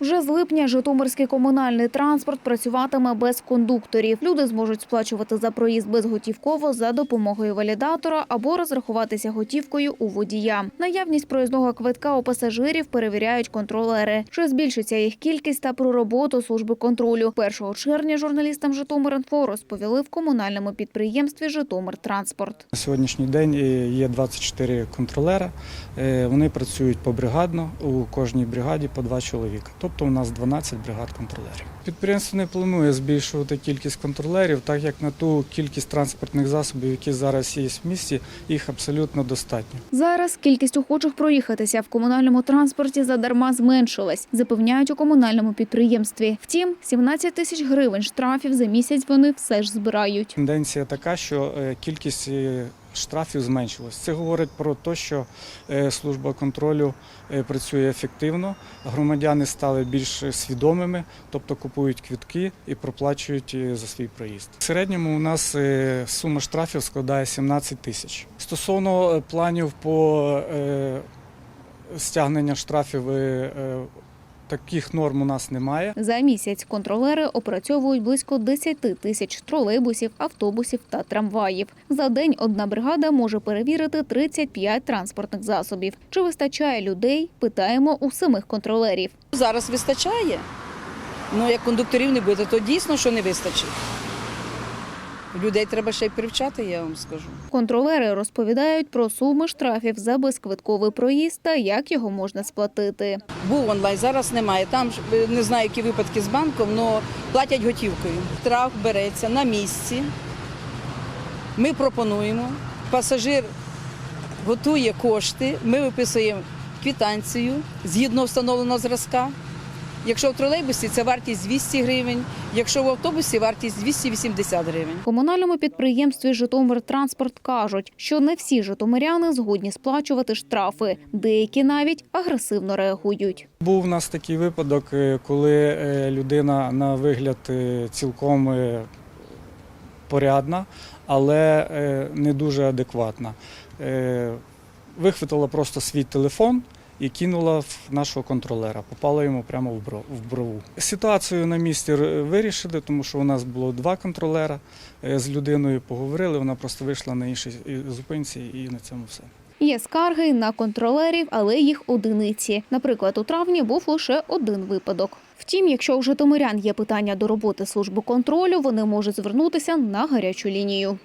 Вже з липня Житомирський комунальний транспорт працюватиме без кондукторів. Люди зможуть сплачувати за проїзд безготівково за допомогою валідатора або розрахуватися готівкою у водія. Наявність проїзного квитка у пасажирів перевіряють контролери. Чи збільшиться їх кількість та про роботу служби контролю? 1 червня журналістам Житомир.Інфо розповіли в комунальному підприємстві Житомиртранспорт. На сьогоднішній день е, є 24 контролера. Е, Вони працюють побригадно, у кожній бригаді по два чоловіка. Тобто у нас 12 бригад контролерів. Підприємство не планує збільшувати кількість контролерів, так як на ту кількість транспортних засобів, які зараз є в місті, їх абсолютно достатньо. Зараз кількість охочих проїхатися в комунальному транспорті задарма зменшилась, запевняють у комунальному підприємстві. Втім, 17 тисяч гривень штрафів за місяць вони все ж збирають. Тенденція така, що е, кількість е, штрафів зменшилась. Це говорить про те, що е, служба контролю е, працює ефективно, громадяни стали більш свідомими, тобто купують квітки і проплачують е, за свій проїзд. В середньому у нас сума штрафів складає 17 тисяч. Стосовно планів по стягнення штрафів. Таких норм у нас немає. За місяць контролери опрацьовують близько 10 тисяч тролейбусів, автобусів та трамваїв. За день одна бригада може перевірити 35 транспортних засобів. Чи вистачає людей? Питаємо у самих контролерів. Зараз вистачає. але як кондукторів не буде, то дійсно, що не вистачить. Людей треба ще й привчати, я вам скажу. Контролери розповідають про суми штрафів за безквитковий проїзд та як його можна сплатити. Був онлайн, зараз немає. Там е, не знаю, які випадки з банком, але платять готівкою. Штраф береться на місці. Ми пропонуємо. Пасажир готує кошти, ми виписуємо квитанцію згідно встановленого зразка. Якщо в тролейбусі це вартість 200 гривень, якщо в автобусі вартість 280 гривень. В комунальному підприємстві Житомиртранспорт кажуть, що не всі житомиряни згодні сплачувати штрафи. Деякі навіть агресивно реагують. Був у нас такий випадок, е, коли е, людина на вигляд е, цілком порядна, але не дуже адекватна. Вихватила просто свій телефон і кинула в нашого контролера. Попала йому прямо в бро- брову. Ситуацію на місці вирішили, тому що у нас було два контролера. Е, З людиною поговорили, вона просто вийшла на іншій зупинці і на цьому все. Є скарги на контролерів, але їх одиниці. Наприклад, у травні був лише один випадок. Втім, якщо у житомирян є питання до роботи служби контролю, вони можуть звернутися на гарячу лінію.